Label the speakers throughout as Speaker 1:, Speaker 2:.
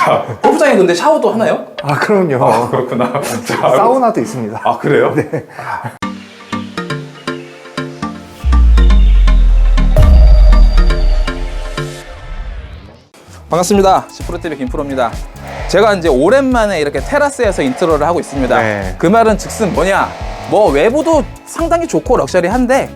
Speaker 1: 자, 골프장에 근데 샤워도 하나요?
Speaker 2: 아 그럼요.
Speaker 1: 아, 그렇구나. 자,
Speaker 2: 사우나도 있습니다.
Speaker 1: 아, 그래요?
Speaker 2: 네.
Speaker 1: 반갑습니다. 지프로TV 김프로입니다. 제가 이제 오랜만에 이렇게 테라스에서 인트로를 하고 있습니다.
Speaker 2: 네.
Speaker 1: 그 말은 즉슨 뭐냐? 뭐 외부도 상당히 좋고 럭셔리한데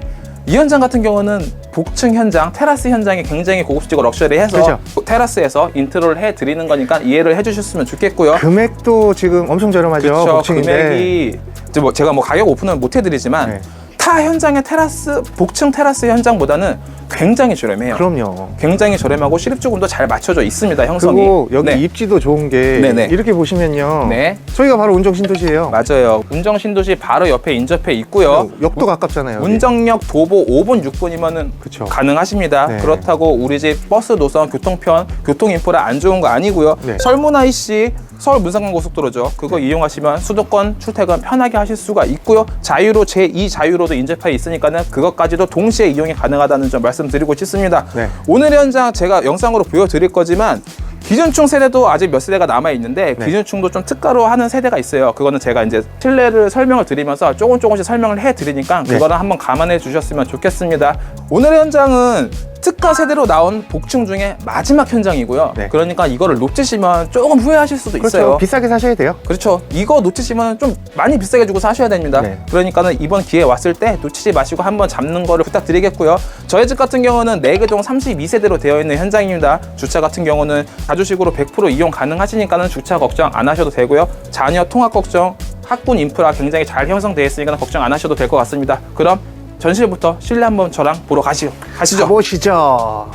Speaker 1: 이 현장 같은 경우는 복층 현장, 테라스 현장이 굉장히 고급지고 럭셔리해서
Speaker 2: 그죠.
Speaker 1: 테라스에서 인트로를 해드리는 거니까 이해를 해주셨으면 좋겠고요.
Speaker 2: 금액도 지금 엄청 저렴하죠.
Speaker 1: 그렇죠.
Speaker 2: 복층인데.
Speaker 1: 금액이 이제 뭐 제가 뭐 가격 오픈은 못 해드리지만
Speaker 2: 네.
Speaker 1: 타 현장의 테라스 복층 테라스 현장보다는 굉장히 저렴해요.
Speaker 2: 그럼요.
Speaker 1: 굉장히 저렴하고 시립 조금도 잘 맞춰져 있습니다 형성이.
Speaker 2: 그리고 여기
Speaker 1: 네.
Speaker 2: 입지도 좋은 게
Speaker 1: 네네.
Speaker 2: 이렇게 보시면요.
Speaker 1: 네.
Speaker 2: 저희가 바로 운정 신도시예요.
Speaker 1: 맞아요. 운정 신도시 바로 옆에 인접해 있고요.
Speaker 2: 역도 가깝잖아요. 여기.
Speaker 1: 운정역 도보 5분 6분이면은
Speaker 2: 그쵸.
Speaker 1: 가능하십니다.
Speaker 2: 네.
Speaker 1: 그렇다고 우리 집 버스 노선 교통편 교통 인프라 안 좋은 거 아니고요.
Speaker 2: 네.
Speaker 1: 설문 IC 서울 문상간 고속도로죠. 그거 이용하시면 수도권 출퇴근 편하게 하실 수가 있고요. 자유로 제2 자유로도 인접해 있으니까는 그것까지도 동시에 이용이 가능하다는 점 말씀 드리고 싶습니다.
Speaker 2: 네.
Speaker 1: 오늘 현장 제가 영상으로 보여드릴 거지만 기준충 세대도 아직 몇 세대가 남아 있는데
Speaker 2: 네.
Speaker 1: 기준충도 좀 특가로 하는 세대가 있어요. 그거는 제가 이제 실내를 설명을 드리면서 조금 조금씩 설명을 해 드리니까
Speaker 2: 네.
Speaker 1: 그거는 한번 감안해 주셨으면 좋겠습니다. 오늘 현장은 특가 세대로 나온 복층 중에 마지막 현장이고요.
Speaker 2: 네.
Speaker 1: 그러니까 이거를 놓치시면 조금 후회하실 수도
Speaker 2: 그렇죠.
Speaker 1: 있어요.
Speaker 2: 비싸게 사셔야 돼요.
Speaker 1: 그렇죠. 이거 놓치시면 좀 많이 비싸게 주고 사셔야 됩니다.
Speaker 2: 네.
Speaker 1: 그러니까는 이번 기회 에 왔을 때 놓치지 마시고 한번 잡는 거를 부탁드리겠고요. 저희 집 같은 경우는 4개동 32세대로 되어 있는 현장입니다. 주차 같은 경우는 다주식으로 100% 이용 가능하시니까는 주차 걱정 안 하셔도 되고요. 자녀 통학 걱정, 학군 인프라 굉장히 잘 형성되어 있으니까 걱정 안 하셔도 될 것 같습니다. 그럼 전실부터 실내 한번 저랑 보러 가시죠. 가시죠.
Speaker 2: 가보시죠.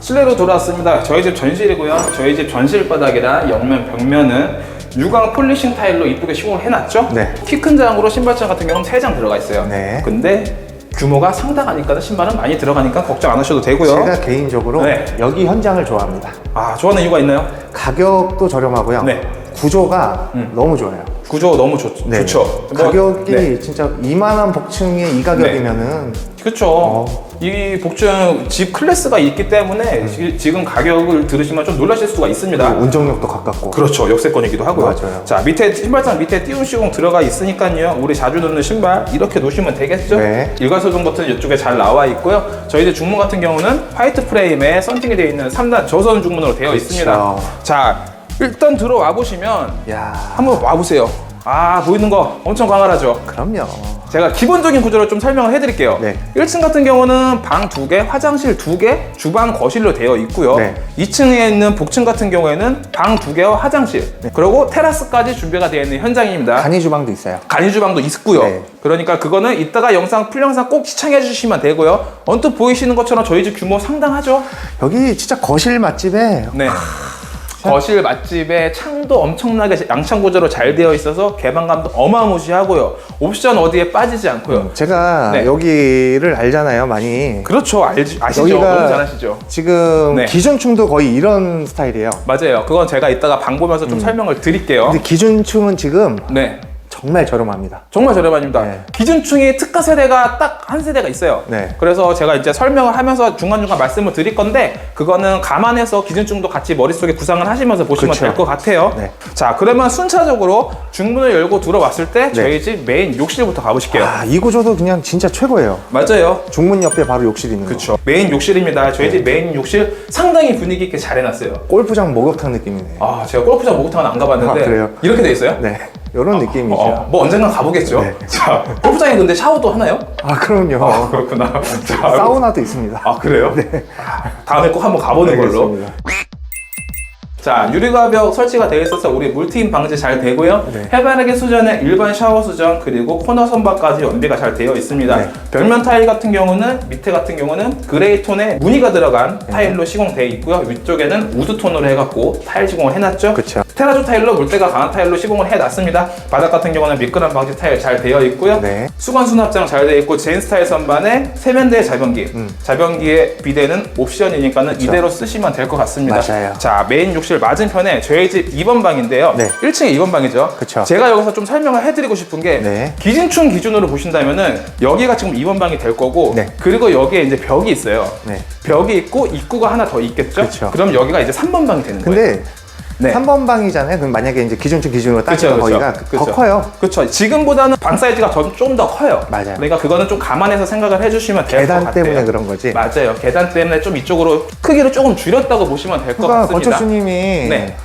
Speaker 1: 실내로 돌아왔습니다. 저희 집 전실이고요. 저희 집 전실 바닥이랑 옆면 벽면은 유광 폴리싱 타일로 이쁘게 시공을 해놨죠.
Speaker 2: 네.
Speaker 1: 키 큰 장으로 신발장 같은 경우는 3장 들어가 있어요.
Speaker 2: 네.
Speaker 1: 근데 규모가 상당하니까 신발은 많이 들어가니까 걱정 안 하셔도 되고요.
Speaker 2: 제가 개인적으로
Speaker 1: 네.
Speaker 2: 여기 현장을 좋아합니다.
Speaker 1: 아 좋아하는 이유가 있나요?
Speaker 2: 가격도 저렴하고요.
Speaker 1: 네.
Speaker 2: 구조가 너무 좋아요.
Speaker 1: 구조 너무 좋,
Speaker 2: 네.
Speaker 1: 좋죠. 뭐,
Speaker 2: 가격이
Speaker 1: 네.
Speaker 2: 진짜 이만한 복층에 이 가격이면은
Speaker 1: 그렇죠.
Speaker 2: 어.
Speaker 1: 이 복층 집 클래스가 있기 때문에
Speaker 2: 음.
Speaker 1: 지- 지금 가격을 들으시면 좀 놀라실 수가 있습니다.
Speaker 2: 운정역도 가깝고.
Speaker 1: 그렇죠. 역세권이기도 하고요.
Speaker 2: 맞아요.
Speaker 1: 자, 밑에 신발장 밑에 띄운 시공 들어가 있으니까요. 우리 자주 넣는 신발 이렇게 놓으시면 되겠죠?
Speaker 2: 네.
Speaker 1: 일괄소등 버튼 이쪽에 잘 나와 있고요. 저희들 중문 같은 경우는 화이트 프레임에 썬팅이 되어 있는 3단 저선 중문으로 되어 있습니다. 자, 일단 들어와 보시면
Speaker 2: 야,
Speaker 1: 한번 와 보세요. 아, 보이는 거 엄청 광활하죠?
Speaker 2: 그럼요.
Speaker 1: 제가 기본적인 구조를 좀 설명을 해드릴게요.
Speaker 2: 네.
Speaker 1: 1층 같은 경우는 방 2개, 화장실 2개, 주방, 거실로 되어 있고요.
Speaker 2: 네.
Speaker 1: 2층에 있는 복층 같은 경우에는 방 2개와 화장실,
Speaker 2: 네.
Speaker 1: 그리고 테라스까지 준비가 되어 있는 현장입니다.
Speaker 2: 간이 주방도 있어요.
Speaker 1: 간이 주방도 있고요.
Speaker 2: 네.
Speaker 1: 그러니까 그거는 이따가 영상 풀 영상 꼭 시청해 주시면 되고요. 언뜻 보이시는 것처럼 저희 집 규모 상당하죠?
Speaker 2: 여기 진짜 거실 맛집에
Speaker 1: 네. 거실 맛집에 창도 엄청나게 양창 구조로 잘 되어 있어서 개방감도 어마무시하고요. 옵션 어디에 빠지지 않고요.
Speaker 2: 제가
Speaker 1: 네.
Speaker 2: 여기를 알잖아요, 많이.
Speaker 1: 그렇죠. 알지, 아시죠? 너무 잘 아시죠?
Speaker 2: 지금
Speaker 1: 네.
Speaker 2: 기준층도 거의 이런 스타일이에요.
Speaker 1: 맞아요. 그건 제가 이따가 방 보면서 좀 설명을 드릴게요.
Speaker 2: 음. 근데 기준층은 지금
Speaker 1: 네.
Speaker 2: 정말 저렴합니다.
Speaker 1: 정말 저렴합니다.
Speaker 2: 네.
Speaker 1: 기준층이 특가 세대가 딱 한 세대가 있어요.
Speaker 2: 네.
Speaker 1: 그래서 제가 이제 설명을 하면서 중간중간 말씀을 드릴 건데 그거는 감안해서 기준층도 같이 머릿속에 구상을 하시면서 보시면
Speaker 2: 그쵸.
Speaker 1: 될것 같아요.
Speaker 2: 네.
Speaker 1: 자, 그러면 순차적으로 중문을 열고 들어왔을 때
Speaker 2: 네.
Speaker 1: 저희 집 메인 욕실부터 가보실게요.
Speaker 2: 아, 이 구조도 그냥 진짜 최고예요.
Speaker 1: 맞아요.
Speaker 2: 중문 옆에 바로 욕실 있는 거.
Speaker 1: 그렇죠. 메인 욕실입니다. 저희 집 메인 욕실 상당히 분위기 있게 잘 해놨어요.
Speaker 2: 골프장 목욕탕 느낌이네 요.
Speaker 1: 아, 제가 골프장 목욕탕은 안 가봤는데
Speaker 2: 아, 그래요?
Speaker 1: 이렇게 돼 있어요?
Speaker 2: 네. 이런 느낌이죠.
Speaker 1: 어, 뭐 언젠간 가보겠죠.
Speaker 2: 네.
Speaker 1: 자, 골프장에 근데 샤워도 하나요?
Speaker 2: 아, 그럼요.
Speaker 1: 아, 그렇구나. 자,
Speaker 2: 사우나도 있습니다.
Speaker 1: 아, 그래요?
Speaker 2: 네.
Speaker 1: 아, 다음에 꼭 한번 가보는 걸로.
Speaker 2: 알겠습니다.
Speaker 1: 자, 유리가벽 설치가 되어 있어서 우리 물트임 방지 잘 되고요.
Speaker 2: 네.
Speaker 1: 해바라기 수전에 일반 샤워 수전 그리고 코너 선반까지 연비가 잘 되어 있습니다.
Speaker 2: 네.
Speaker 1: 벽면 타일 같은 경우는 밑에 같은 경우는 그레이 톤에 무늬가 들어간
Speaker 2: 네.
Speaker 1: 타일로 시공되어 있고요. 위쪽에는 우드 톤으로 해갖고 타일 시공을 해놨죠.
Speaker 2: 그쵸.
Speaker 1: 테라조 타일로 물때가 강한 타일로 시공을 해놨습니다. 바닥 같은 경우는 미끄럼 방지 타일 잘 되어 있고요.
Speaker 2: 네.
Speaker 1: 수건 수납장 잘 되어 있고 제인 스타일 선반에 세면대 자변기.
Speaker 2: 음.
Speaker 1: 자변기의 비대는 옵션이니까는 이대로 쓰시면 될 것 같습니다.
Speaker 2: 맞아요.
Speaker 1: 자 메인 욕실 욕실 맞은편에 저희 집 2번 방인데요.
Speaker 2: 네.
Speaker 1: 1층에 2번 방이죠.
Speaker 2: 그쵸.
Speaker 1: 제가 여기서 좀 설명을 해드리고 싶은 게
Speaker 2: 네.
Speaker 1: 기진충 기준으로 보신다면은 여기가 지금 2번 방이 될 거고
Speaker 2: 네.
Speaker 1: 그리고 여기에 이제 벽이 있어요.
Speaker 2: 네.
Speaker 1: 벽이 있고 입구가 하나 더 있겠죠?
Speaker 2: 그쵸.
Speaker 1: 럼 여기가 이제 3번 방이 되는 거예요.
Speaker 2: 근데
Speaker 1: 네.
Speaker 2: 3번 방이잖아요. 그럼 만약에 이제 기준층 기준으로 따지면 거기가 더 커요.
Speaker 1: 그렇죠. 지금보다는 방 사이즈가 좀 더 커요.
Speaker 2: 맞아요.
Speaker 1: 그러니까 그거는 좀 감안해서 생각을 해주시면 될 것
Speaker 2: 계단
Speaker 1: 같아요.
Speaker 2: 때문에 그런 거지.
Speaker 1: 맞아요. 계단 때문에 좀 이쪽으로 크기를 조금 줄였다고 보시면 될 것
Speaker 2: 그러니까
Speaker 1: 같습니다.
Speaker 2: 건축주님이
Speaker 1: 네.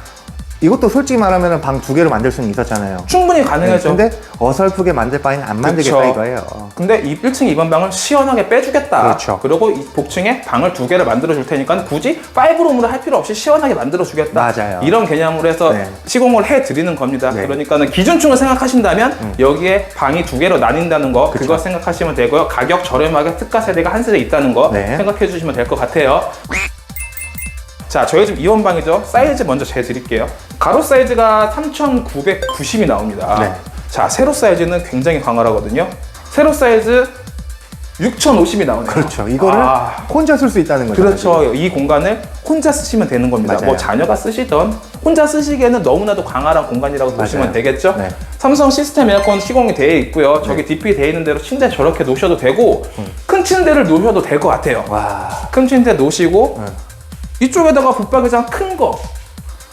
Speaker 2: 이것도 솔직히 말하면 방 두 개로 만들 수는 있었잖아요.
Speaker 1: 충분히 가능하죠.
Speaker 2: 근데 어설프게 만들 바에는 안 만들겠다
Speaker 1: 그쵸.
Speaker 2: 이거예요.
Speaker 1: 근데 이 1층 2번 방을 시원하게 빼주겠다.
Speaker 2: 그렇죠.
Speaker 1: 그리고 이 복층에 방을 두 개를 만들어 줄 테니까 굳이 5룸으로 할 필요 없이 시원하게 만들어 주겠다.
Speaker 2: 맞아요.
Speaker 1: 이런 개념으로 해서
Speaker 2: 네.
Speaker 1: 시공을 해 드리는 겁니다.
Speaker 2: 네. 음.
Speaker 1: 그러니까는 기준층을 생각하신다면 여기에 방이 두 개로 나뉜다는 거 그거 생각하시면 되고요. 가격 저렴하게 특가 세대가 한 세대 있다는 거
Speaker 2: 네.
Speaker 1: 생각해 주시면 될 것 같아요. 자, 저희 집 2번 방이죠. 사이즈 먼저 재드릴게요. 가로 사이즈가 3,990이 나옵니다.
Speaker 2: 네.
Speaker 1: 자, 세로 사이즈는 굉장히 광활하거든요. 세로 사이즈 6,050이 나오네요.
Speaker 2: 그렇죠. 이거를
Speaker 1: 아,
Speaker 2: 혼자 쓸 수 있다는 거죠.
Speaker 1: 그렇죠. 이 공간을 혼자 쓰시면 되는 겁니다.
Speaker 2: 맞아요.
Speaker 1: 뭐 자녀가 쓰시던 혼자 쓰시기에는 너무나도 광활한 공간이라고 보시면
Speaker 2: 맞아요.
Speaker 1: 되겠죠.
Speaker 2: 네.
Speaker 1: 삼성 시스템 에어컨 시공이 되어 있고요. 저기 DP 되어 있는 대로 침대 저렇게 놓으셔도 되고
Speaker 2: 음.
Speaker 1: 큰 침대를 놓으셔도 될 것 같아요.
Speaker 2: 와.
Speaker 1: 큰 침대 놓으시고
Speaker 2: 네.
Speaker 1: 이쪽에다가 붙박이장 큰 거.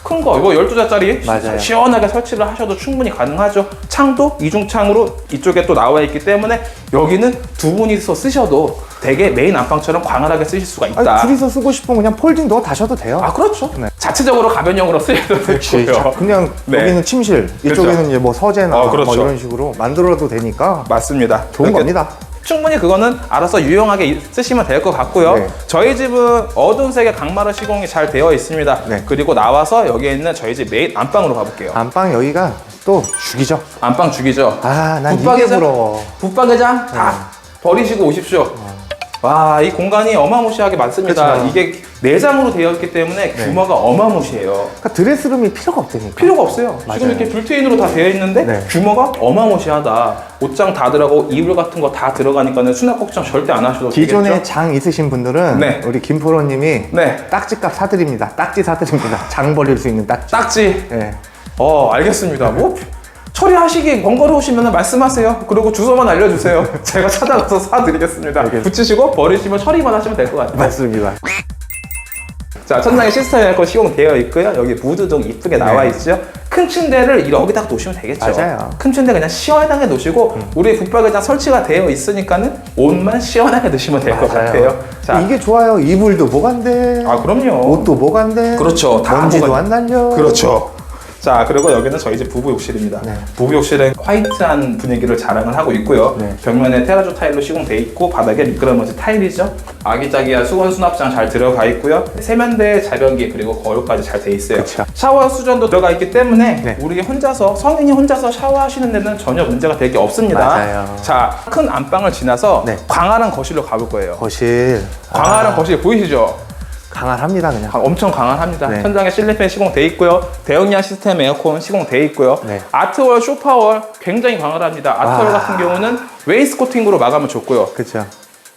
Speaker 1: 큰 거, 이거 12자짜리
Speaker 2: 맞아요.
Speaker 1: 시원하게 설치를 하셔도 충분히 가능하죠. 창도 이중창으로 이쪽에 또 나와 있기 때문에 여기는 두 분이서 쓰셔도 되게 메인 안방처럼 광활하게 쓰실 수가 있다.
Speaker 2: 아니, 둘이서 쓰고 싶으면 그냥 폴딩 넣어 다셔도 돼요.
Speaker 1: 아, 그렇죠.
Speaker 2: 네.
Speaker 1: 자체적으로 가변형으로 쓰셔도 되고요.
Speaker 2: 그냥
Speaker 1: 네.
Speaker 2: 여기는 침실,
Speaker 1: 그렇죠.
Speaker 2: 이쪽에는 이제 뭐 서재나
Speaker 1: 어, 그렇죠.
Speaker 2: 뭐 이런 식으로 만들어도 되니까
Speaker 1: 맞습니다.
Speaker 2: 좋은
Speaker 1: 그렇게
Speaker 2: 겁니다.
Speaker 1: 충분히 그거는 알아서 유용하게 이- 쓰시면 될 것 같고요.
Speaker 2: 네.
Speaker 1: 저희 집은 어두운 색의 강마루 시공이 잘 되어 있습니다.
Speaker 2: 네.
Speaker 1: 그리고 나와서 여기에 있는 저희 집 메인 안방으로 가볼게요.
Speaker 2: 안방 여기가 또 죽이죠.
Speaker 1: 안방 죽이죠.
Speaker 2: 아, 난 이게
Speaker 1: 붙박이장?
Speaker 2: 부러워.
Speaker 1: 붙박이장 다 버리시고 오십시오. 와, 이 공간이 어마무시하게 많습니다.
Speaker 2: 그쵸.
Speaker 1: 이게 내장으로 되어 있기 때문에
Speaker 2: 네.
Speaker 1: 규모가 어마무시해요.
Speaker 2: 그러니까 드레스룸이 필요가 없다니까.
Speaker 1: 필요가 없어요.
Speaker 2: 맞아요.
Speaker 1: 지금 이렇게 빌트인으로 다 되어 있는데
Speaker 2: 네.
Speaker 1: 규모가 어마무시하다. 옷장 다 들어가고 이불 같은 거 다 들어가니까는 수납 걱정 절대 안 하셔도
Speaker 2: 기존에
Speaker 1: 되겠죠.
Speaker 2: 장 있으신 분들은
Speaker 1: 네.
Speaker 2: 우리 김프로님이
Speaker 1: 네,
Speaker 2: 딱지값 사드립니다. 딱지 사드립니다. 장 버릴 수 있는 딱지.
Speaker 1: 딱지.
Speaker 2: 예.
Speaker 1: 어, 알겠습니다. 뭐 처리하시기 번거로우시면 말씀하세요. 그리고 주소만 알려주세요. 제가 찾아가서 사드리겠습니다.
Speaker 2: 알겠습니다.
Speaker 1: 붙이시고 버리시면 처리만 하시면 될 것 같아요.
Speaker 2: 맞습니다.
Speaker 1: 자, 천장에 시스템 에어컨 시공되어 있고요. 여기 무드등 이쁘게 나와
Speaker 2: 네.
Speaker 1: 있죠. 큰 침대를 여기다가 놓으시면 되겠죠.
Speaker 2: 맞아요. 음.
Speaker 1: 큰 침대 그냥 시원하게 놓으시고 우리 붙박이장 설치가 되어 있으니까는 옷만 시원하게 넣으시면 될 것
Speaker 2: 맞아요.
Speaker 1: 같아요. 자,
Speaker 2: 이게 좋아요. 이불도 뭐간데.
Speaker 1: 아 그럼요.
Speaker 2: 옷도 뭐간데.
Speaker 1: 그렇죠. 다
Speaker 2: 먼지도
Speaker 1: 뭐가-
Speaker 2: 안 날려.
Speaker 1: 그렇죠. 자, 그리고 여기는 저희 집 부부 욕실입니다.
Speaker 2: 네.
Speaker 1: 부부 욕실은 화이트한 분위기를 자랑을 하고 있고요.
Speaker 2: 네.
Speaker 1: 벽면에 테라조 타일로 시공돼 있고 바닥에 미끄럼지 타일이죠. 아기자기한 수건 수납장 잘 들어가 있고요. 세면대, 자변기 그리고 거울까지 잘 돼 있어요.
Speaker 2: 그쵸.
Speaker 1: 샤워 수전도 들어가 있기 때문에
Speaker 2: 네.
Speaker 1: 우리 혼자서 성인이 혼자서 샤워하시는 데는 전혀 문제가 될 게 없습니다.
Speaker 2: 맞아요.
Speaker 1: 자, 큰 안방을 지나서
Speaker 2: 네.
Speaker 1: 광활한 거실로 가볼 거예요.
Speaker 2: 거실.
Speaker 1: 광활한
Speaker 2: 아,
Speaker 1: 거실 보이시죠?
Speaker 2: 강할합니다 그냥.
Speaker 1: 아, 엄청 강한합니다.
Speaker 2: 네.
Speaker 1: 천장에 실리팬 시공돼 있고요. 대용량 시스템 에어컨 시공돼 있고요.
Speaker 2: 네.
Speaker 1: 아트월, 쇼파월 굉장히 강har합니다. 아트월
Speaker 2: 아.
Speaker 1: 같은 경우는 웨이스 코팅으로 마감을 줬고요.
Speaker 2: 그렇죠.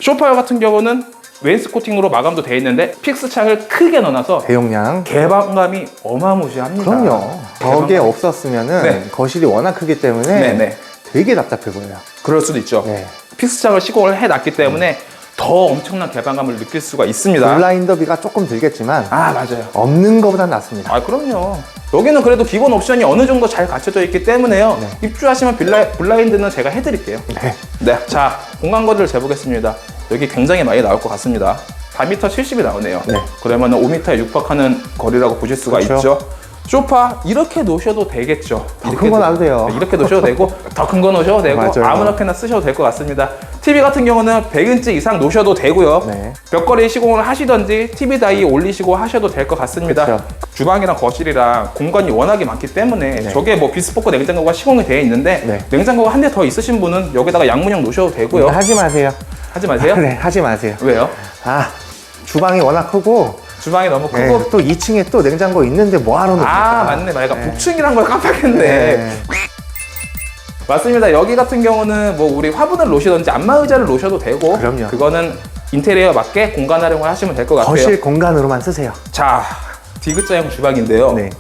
Speaker 1: 쇼파월 같은 경우는 웨이스 코팅으로 마감도 돼 있는데 픽스 창을 크게 넣어놔서
Speaker 2: 대용량.
Speaker 1: 개방감이 어마무시합니다.
Speaker 2: 그럼요.
Speaker 1: 개방감.
Speaker 2: 없었으면은
Speaker 1: 네.
Speaker 2: 거실이 워낙 크기 때문에
Speaker 1: 네네.
Speaker 2: 되게 답답해 보여요.
Speaker 1: 그럴 수도 있죠.
Speaker 2: 네.
Speaker 1: 픽스 창을 시공을 해놨기 때문에 더 엄청난 개방감을 느낄 수가 있습니다.
Speaker 2: 블라인드 비가 조금 들겠지만
Speaker 1: 아 맞아요.
Speaker 2: 없는 것보단 낫습니다.
Speaker 1: 아 그럼요. 여기는 그래도 기본 옵션이 어느 정도 잘 갖춰져 있기 때문에요.
Speaker 2: 네.
Speaker 1: 입주하시면 빌라, 블라인드는 제가 해드릴게요.
Speaker 2: 네.
Speaker 1: 네, 자 공간 거리를 재보겠습니다. 여기 굉장히 많이 나올 것 같습니다. 4m 70이 나오네요.
Speaker 2: 네.
Speaker 1: 그러면 5m에 육박하는 거리라고 보실 수가
Speaker 2: 그렇죠.
Speaker 1: 있죠. 소파 이렇게 놓으셔도 되겠죠.
Speaker 2: 더 큰건
Speaker 1: 놓-
Speaker 2: 놔도 돼요.
Speaker 1: 네, 이렇게 놓으셔도 되고 더 큰 거 놓으셔도 되고
Speaker 2: 맞아요.
Speaker 1: 아무렇게나 쓰셔도 될 것 같습니다. TV 같은 경우는 100인치 이상 놓으셔도 되고요.
Speaker 2: 네.
Speaker 1: 벽걸이 시공을 하시던지 TV 다이 올리시고 하셔도 될 것 같습니다.
Speaker 2: 그쵸.
Speaker 1: 주방이랑 거실이랑 공간이 워낙에 많기 때문에
Speaker 2: 네.
Speaker 1: 저게 뭐 비스포크 냉장고가 시공이 되어 있는데
Speaker 2: 네.
Speaker 1: 냉장고가 한 대 더 있으신 분은 여기다가 양문형 놓으셔도 되고요.
Speaker 2: 하지 마세요.
Speaker 1: 하지 마세요.
Speaker 2: 네, 하지 마세요.
Speaker 1: 왜요?
Speaker 2: 아, 주방이 워낙 크고
Speaker 1: 주방이 너무
Speaker 2: 네,
Speaker 1: 크고
Speaker 2: 또 2층에 또 냉장고 있는데 뭐하러 놓습니까?
Speaker 1: 아 맞네 맞네
Speaker 2: 네.
Speaker 1: 복층이란 걸 깜빡했네
Speaker 2: 네.
Speaker 1: 맞습니다 여기 같은 경우는 뭐 우리 화분을 놓으시던지 안마 의자를 놓으셔도 되고
Speaker 2: 그럼요.
Speaker 1: 거는 인테리어 맞게 공간 활용을 하시면 될 것 같아요
Speaker 2: 거실 공간으로만 쓰세요.
Speaker 1: 자 디귿자형 주방인데요.
Speaker 2: 네.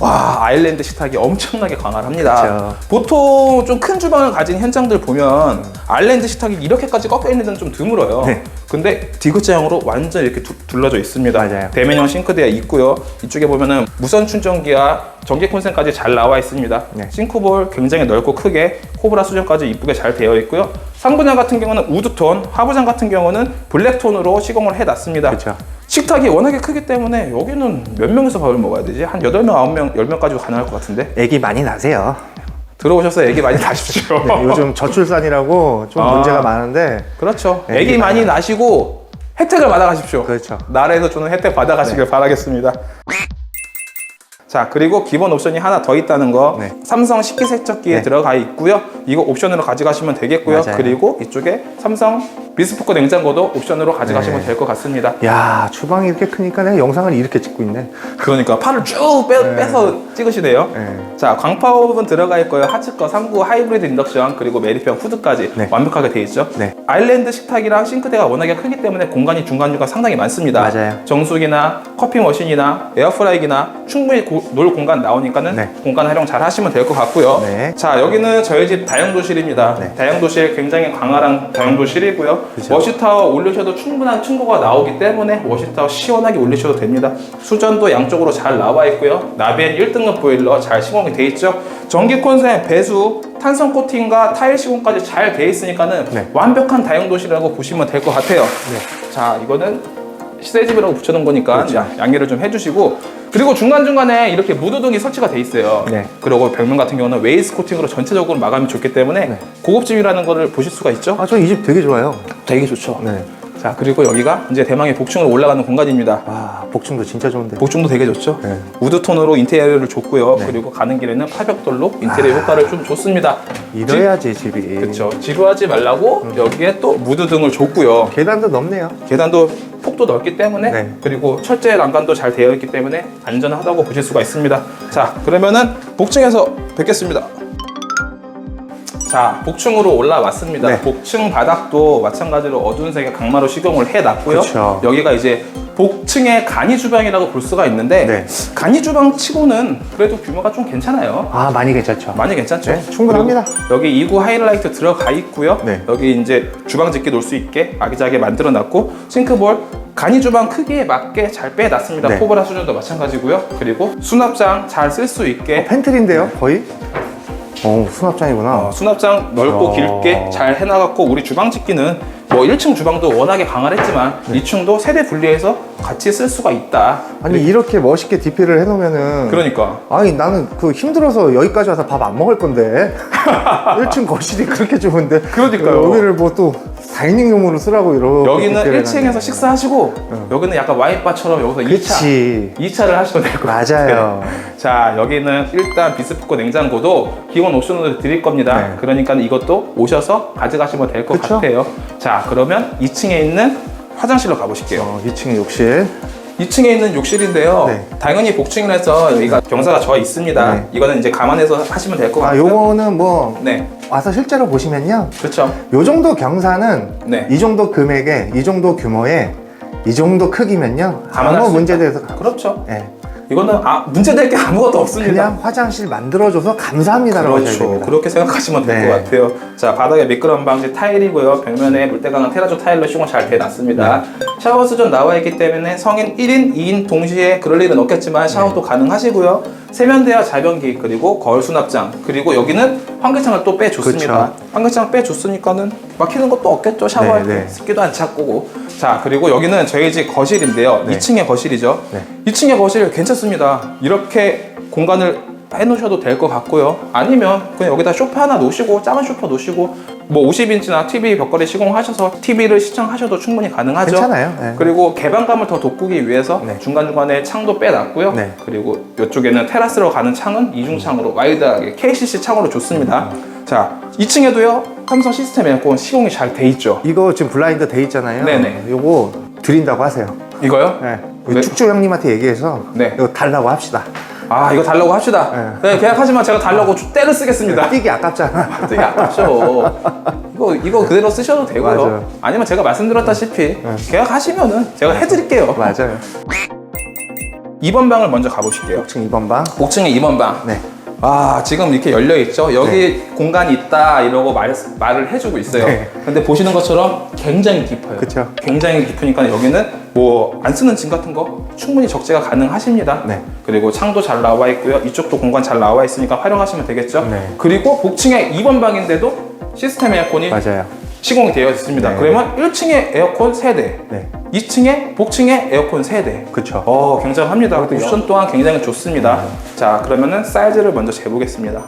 Speaker 1: 와 아일랜드 식탁이 엄청나게 강화를 합니다.
Speaker 2: 그쵸.
Speaker 1: 보통 좀 큰 주방을 가진 현장들 보면 아일랜드 식탁이 이렇게까지 꺾여 있는 데는 좀 드물어요.
Speaker 2: 네.
Speaker 1: 근데 디귿자형으로 완전 이렇게 두- 둘러져 있습니다.
Speaker 2: 맞아요.
Speaker 1: 대면형 싱크대가 있고요. 이쪽에 보면은 무선 충전기와 전기 콘센까지 잘 나와 있습니다.
Speaker 2: 네.
Speaker 1: 싱크볼 굉장히 넓고 크게 코브라 수전까지 이쁘게 잘 되어 있고요. 상부장 같은 경우는 우드톤, 하부장 같은 경우는 블랙톤으로 시공을 해놨습니다.
Speaker 2: 그쵸.
Speaker 1: 식탁이 워낙에 크기 때문에 여기는 몇 명이서 밥을 먹어야 되지? 한 8명, 9명, 10명까지 가능할 것 같은데?
Speaker 2: 애기 많이 나세요.
Speaker 1: 들어오셔서 얘기 많이 나십시오.
Speaker 2: 네, 요즘 저출산이라고 좀
Speaker 1: 아.
Speaker 2: 문제가 많은데
Speaker 1: 그렇죠.
Speaker 2: 애기
Speaker 1: 애기 많이 나시고 혜택을 받아가십시오.
Speaker 2: 그렇죠.
Speaker 1: 나라에서 주는 혜택 받아가시길 바라겠습니다. 자 그리고 기본 옵션이 하나 더 있다는 거
Speaker 2: 네.
Speaker 1: 삼성 식기 세척기에
Speaker 2: 네.
Speaker 1: 들어가 있고요 이거 옵션으로 가져가시면 되겠고요
Speaker 2: 맞아요.
Speaker 1: 그리고 이쪽에 삼성 비스포크 냉장고도 옵션으로 가져가시면
Speaker 2: 네.
Speaker 1: 될것 같습니다
Speaker 2: 야 주방이 이렇게 크니까 내가 영상을 이렇게 찍고 있네.
Speaker 1: 그러니까 팔을 쭉 빼, 빼서 찍으시네요
Speaker 2: 네.
Speaker 1: 자 광파업은 들어가 있고요 하츠커 3구 하이브리드 인덕션 그리고 메리평 후드까지
Speaker 2: 네.
Speaker 1: 완벽하게 돼 있죠
Speaker 2: 네.
Speaker 1: 아일랜드 식탁이랑 싱크대가 워낙에 크기 때문에 공간이 중간중간 상당히 많습니다
Speaker 2: 맞아요.
Speaker 1: 정수기나 커피 머신이나 에어프라이기나 충분히 고- 놀 공간 나오니까는
Speaker 2: 네.
Speaker 1: 공간 활용 잘 하시면 될 것 같고요
Speaker 2: 네.
Speaker 1: 자 여기는 저희 집 다용도실입니다
Speaker 2: 네.
Speaker 1: 다용도실 굉장히 광활한 다용도실이고요
Speaker 2: 그죠.
Speaker 1: 워시타워 올리셔도 충분한 층고가 나오기 때문에 워시타워 시원하게 올리셔도 됩니다 수전도 양쪽으로 잘 나와 있고요 나비엔 1등급 보일러 잘 시공이 돼 있죠 전기 콘센 배수 탄성 코팅과 타일 시공까지 잘 돼 있으니까는
Speaker 2: 네.
Speaker 1: 완벽한 다용도실이라고 보시면 될 것 같아요 자 이거는 시 세집이라고 붙여놓은 거니까
Speaker 2: 그렇죠.
Speaker 1: 양- 양해를 좀 해주시고 그리고 중간중간에 이렇게 무드등이 설치가 돼 있어요
Speaker 2: 네.
Speaker 1: 그리고 벽면 같은 경우는 웨이스 코팅으로 전체적으로 마감이 좋기 때문에
Speaker 2: 네.
Speaker 1: 고급집이라는 거를 보실 수가 있죠
Speaker 2: 아 저 이 집 되게 좋아요.
Speaker 1: 되게 좋죠
Speaker 2: 네.
Speaker 1: 자 그리고 여기가 이제 대망의 복층으로 올라가는 공간입니다
Speaker 2: 와 복층도 진짜 좋은데.
Speaker 1: 복층도 되게 좋죠
Speaker 2: 네.
Speaker 1: 우드 톤으로 인테리어를 줬고요
Speaker 2: 네.
Speaker 1: 그리고 가는 길에는 파벽돌로 인테리어 효과를 좀 줬습니다
Speaker 2: 이래야지 집이.
Speaker 1: 그렇죠 지루하지 말라고
Speaker 2: 음.
Speaker 1: 여기에 또 무드 등을 줬고요
Speaker 2: 계단도 넓네요.
Speaker 1: 계단도 폭도 넓기 때문에
Speaker 2: 네.
Speaker 1: 그리고 철제 난간도 잘 되어 있기 때문에 안전하다고 보실 수가 있습니다. 자 그러면은 복층에서 뵙겠습니다. 자 복층으로 올라왔습니다.
Speaker 2: 네.
Speaker 1: 복층 바닥도 마찬가지로 어두운 색의 강마로 시공을 해놨고요.
Speaker 2: 그쵸.
Speaker 1: 여기가 이제 복층의 간이 주방이라고 볼 수가 있는데
Speaker 2: 네.
Speaker 1: 간이 주방 치고는 그래도 규모가 좀 괜찮아요.
Speaker 2: 아 많이 괜찮죠.
Speaker 1: 많이 괜찮죠?
Speaker 2: 네, 충분합니다.
Speaker 1: 여기 2구 하이라이트 들어가 있고요.
Speaker 2: 네.
Speaker 1: 여기 이제 주방 집게 놓을 수 있게 아기자기하게 만들어 놨고 싱크볼 간이 주방 크기에 맞게 잘 빼놨습니다.
Speaker 2: 네.
Speaker 1: 포브라 수준도 마찬가지고요. 그리고 수납장 잘 쓸 수 있게
Speaker 2: 팬트리인데요 거의. 어 수납장이구나.
Speaker 1: 어, 수납장 넓고
Speaker 2: 어.
Speaker 1: 길게 잘 해놔갖고 우리 주방 집기는 뭐 1층 주방도 워낙에 강화했지만
Speaker 2: 네.
Speaker 1: 2층도 세대 분리해서 같이 쓸 수가 있다.
Speaker 2: 아니 이렇게 멋있게 디피를 해놓으면은.
Speaker 1: 그러니까
Speaker 2: 아니 나는 그 힘들어서 여기까지 와서 밥 안 먹을 건데 1층 거실이 그렇게 좋은데
Speaker 1: 그러니까요.
Speaker 2: 여기를 뭐 또 다이닝룸으로 쓰라고 이러고
Speaker 1: 여기는
Speaker 2: 디피를
Speaker 1: 1층에서
Speaker 2: 해놨네.
Speaker 1: 식사하시고 여기는 약간 와인바처럼 여기서 2차
Speaker 2: 그치
Speaker 1: 2차를 하셔도 될 것 같아요.
Speaker 2: 맞아요
Speaker 1: 자 여기는 일단 비스포크 냉장고도 기본 옵션으로 드릴 겁니다.
Speaker 2: 네.
Speaker 1: 그러니까 이것도 오셔서 가져가시면 될 것
Speaker 2: 그쵸?
Speaker 1: 같아요. 자 그러면 2층에 있는 화장실로 가보실게요.
Speaker 2: 어, 2층에 욕실
Speaker 1: 2층에 있는 욕실인데요.
Speaker 2: 네.
Speaker 1: 당연히 복층이라서 여기가 경사가 저 있습니다.
Speaker 2: 네.
Speaker 1: 이거는 이제 감안해서 하시면 될 것
Speaker 2: 아
Speaker 1: 같아요.
Speaker 2: 요거는 뭐
Speaker 1: 네,
Speaker 2: 와서 실제로 보시면요
Speaker 1: 그렇죠.
Speaker 2: 요 정도 경사는
Speaker 1: 네.
Speaker 2: 이 정도 금액에 이 정도 규모에 이 정도 크기면요
Speaker 1: 감안할
Speaker 2: 아무
Speaker 1: 수
Speaker 2: 문제
Speaker 1: 있다.
Speaker 2: 대해서
Speaker 1: 그렇죠.
Speaker 2: 예,
Speaker 1: 이거는 아, 문제될 게 아무것도 없습니다.
Speaker 2: 그냥 화장실 만들어줘서 감사합니다라고
Speaker 1: 그렇죠. 그렇게 생각하시면 될 것
Speaker 2: 네.
Speaker 1: 같아요. 자, 바닥에 미끄럼 방지 타일이고요. 벽면에 물때 강한 테라조 타일로 시공 잘 돼놨습니다.
Speaker 2: 네.
Speaker 1: 샤워 수전 나와 있기 때문에 성인 1인, 2인 동시에 그럴 일은 없겠지만 샤워도
Speaker 2: 네.
Speaker 1: 가능하시고요. 세면대와 자변기 그리고 거울 수납장 그리고 여기는 환기창을 또 빼줬습니다.
Speaker 2: 그렇죠.
Speaker 1: 환기창 빼줬으니까는 막히는 것도 없겠죠. 샤워할
Speaker 2: 네,
Speaker 1: 때
Speaker 2: 네.
Speaker 1: 습기도 안 찼고. 자, 그리고 여기는 저희 집 거실인데요.
Speaker 2: 네.
Speaker 1: 2층의 거실이죠.
Speaker 2: 네.
Speaker 1: 2층의 거실 괜찮습니다. 이렇게 공간을 해놓으셔도 될 것 같고요. 아니면 그냥 여기다 쇼파 하나 놓으시고 작은 쇼파 놓으시고 뭐 50인치나 TV 벽걸이 시공하셔서 TV를 시청하셔도 충분히 가능하죠.
Speaker 2: 괜찮아요 예.
Speaker 1: 그리고 개방감을 더 돋구기 위해서
Speaker 2: 네.
Speaker 1: 중간중간에 창도 빼놨고요.
Speaker 2: 네.
Speaker 1: 그리고 이쪽에는 테라스로 가는 창은 이중창으로 와이드하게 KCC 창으로 좋습니다. 자, 2층에도요. 삼성 시스템 에어컨 시공이 잘 돼 있죠.
Speaker 2: 이거 지금 블라인드 돼 있잖아요
Speaker 1: 네네.
Speaker 2: 요거 드린다고 하세요
Speaker 1: 이거요?
Speaker 2: 네.
Speaker 1: 네.
Speaker 2: 축주 형님한테 얘기해서
Speaker 1: 네.
Speaker 2: 이거 달라고 합시다
Speaker 1: 아, 이거 달라고 합시다. 네, 계약하지만 제가 달라고 때를 쓰겠습니다.
Speaker 2: 뛰기 아깝잖아
Speaker 1: 되게 아깝죠. 이거 이거 그대로 쓰셔도 되고요.
Speaker 2: 맞아요.
Speaker 1: 아니면 제가 말씀드렸다시피 계약하시면은 제가 해드릴게요.
Speaker 2: 맞아요
Speaker 1: 2번 방을 먼저 가보실게요.
Speaker 2: 복층 2번 방.
Speaker 1: 복층의 2번 방.
Speaker 2: 네.
Speaker 1: 아 지금 이렇게 열려 있죠. 여기 공간이 있다 이러고 말, 말을 해주고 있어요.
Speaker 2: 네.
Speaker 1: 근데 보시는 것처럼 굉장히 깊어요.
Speaker 2: 그쵸.
Speaker 1: 굉장히 깊으니까 여기는 뭐 안 쓰는 짐 같은 거 충분히 적재가 가능하십니다.
Speaker 2: 네.
Speaker 1: 그리고 창도 잘 나와 있고요. 이쪽도 공간 잘 나와 있으니까 활용하시면 되겠죠.
Speaker 2: 네.
Speaker 1: 그리고 복층의 2번 방인데도 시스템 에어컨이
Speaker 2: 맞아요.
Speaker 1: 시공이 되어 있습니다.
Speaker 2: 네.
Speaker 1: 그러면 1층에 에어컨 3대,
Speaker 2: 네.
Speaker 1: 2층에 복층에 에어컨 3대.
Speaker 2: 그쵸.
Speaker 1: 어, 굉장합니다. 옵션 또한 굉장히 좋습니다. 자, 그러면은 사이즈를 먼저 재보겠습니다.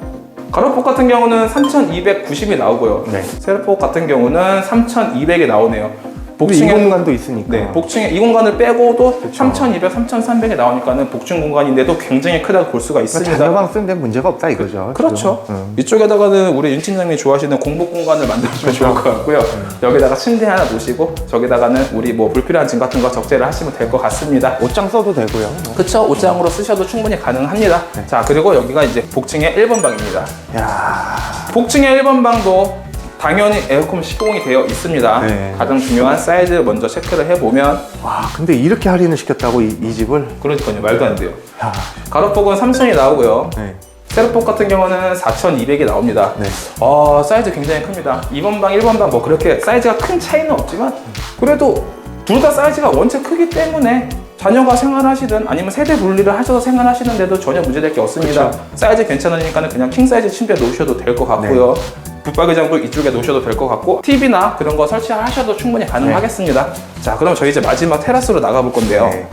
Speaker 1: 가로폭 같은 경우는 3,290이 나오고요.
Speaker 2: 네.
Speaker 1: 세로폭 같은 경우는 3,200이 나오네요.
Speaker 2: 복층 이 공간도 있으니까.
Speaker 1: 네, 복층에 이 공간을 빼고도 3,200, 3,300이 나오니까는 복층 공간인데도 굉장히 크다고 볼 수가 있습니다.
Speaker 2: 그러니까 자녀방 쓰는 데 문제가 없다 이거죠.
Speaker 1: 그 렇죠.
Speaker 2: 지금. 음.
Speaker 1: 이쪽에다가는 우리 윤 팀장님이 좋아하시는 공복 공간을 만들어주면 좋을 것 같고요. 여기다가 침대 하나 놓으시고 저기다가는 우리 뭐 불필요한 짐 같은 거 적재를 하시면 될 것 같습니다.
Speaker 2: 옷장 써도 되고요.
Speaker 1: 그쵸 옷장으로 쓰셔도 충분히 가능합니다
Speaker 2: 네.
Speaker 1: 자 그리고 여기가 이제 복층의 1번 방입니다
Speaker 2: 야
Speaker 1: 복층의 1번 방도 당연히 에어컨 시공이 되어 있습니다
Speaker 2: 네.
Speaker 1: 가장 중요한 사이즈 먼저 체크를 해보면
Speaker 2: 와, 근데 이렇게 할인을 시켰다고 이, 이 집을?
Speaker 1: 그러니까요 말도 안 돼요
Speaker 2: 야,
Speaker 1: 가로폭은 3,000이 나오고요
Speaker 2: 네.
Speaker 1: 세로폭 같은 경우는 4,200이 나옵니다
Speaker 2: 네.
Speaker 1: 어, 사이즈 굉장히 큽니다 2번 방, 1번 방 뭐 그렇게 사이즈가 큰 차이는 없지만 그래도 둘 다 사이즈가 원체 크기 때문에 자녀가 생활하시든 아니면 세대 분리를 하셔서 생활하시는데도 전혀 문제될 게 없습니다. 사이즈 괜찮으니까 그냥 킹 사이즈 침대 놓으셔도 될 것 같고요. 붙박이장도 이쪽에 놓으셔도 될 것 같고 TV나 그런 거 설치하셔도 충분히 가능하겠습니다. 자, 그럼 저희 이제 마지막 테라스로 나가볼 건데요.
Speaker 2: 네.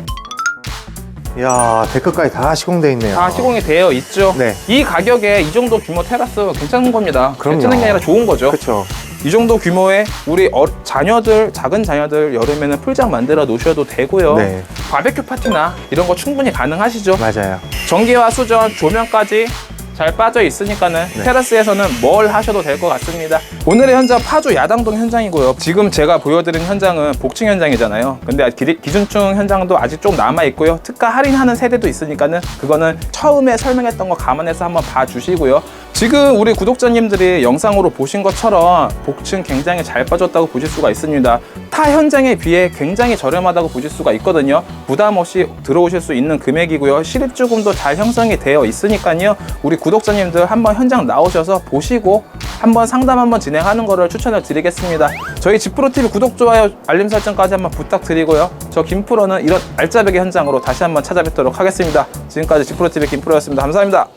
Speaker 2: 야, 데크까지 다 시공돼 있네요.
Speaker 1: 다 시공이 되어 있죠.
Speaker 2: 네.
Speaker 1: 이 가격에 이 정도 규모 테라스 괜찮은 겁니다.
Speaker 2: 그럼요.
Speaker 1: 괜찮은 게 아니라 좋은 거죠.
Speaker 2: 그렇죠.
Speaker 1: 이 정도 규모의 우리 어- 자녀들 작은 자녀들 여름에는 풀장 만들어 놓으셔도 되고요.
Speaker 2: 네.
Speaker 1: 바베큐 파티나 이런 거 충분히 가능하시죠.
Speaker 2: 맞아요.
Speaker 1: 전기와 수전, 조명까지 잘 빠져 있으니까는
Speaker 2: 네.
Speaker 1: 테라스에서는 뭘 하셔도 될 것 같습니다. 오늘의 현장 파주 야당동 현장이고요. 지금 제가 보여드린 현장은 복층 현장이잖아요. 근데 기, 기준층 현장도 아직 좀 남아 있고요. 특가 할인하는 세대도 있으니까는 그거는 처음에 설명했던 거 감안해서 한번 봐주시고요. 지금 우리 구독자님들이 영상으로 보신 것처럼 복층 굉장히 잘 빠졌다고 보실 수가 있습니다. 타 현장에 비해 굉장히 저렴하다고 보실 수가 있거든요. 부담 없이 들어오실 수 있는 금액이고요. 실입 주금도 잘 형성이 되어 있으니까요. 우리 구독자님들 한번 현장 나오셔서 보시고 한번 상담 한번 진행하는 거를 추천을 드리겠습니다. 저희 지프로TV 구독, 좋아요, 알림 설정까지 한번 부탁드리고요. 저 김프로는 이런 알짜배기 현장으로 다시 한번 찾아뵙도록 하겠습니다. 지금까지 지프로TV 김프로였습니다. 감사합니다.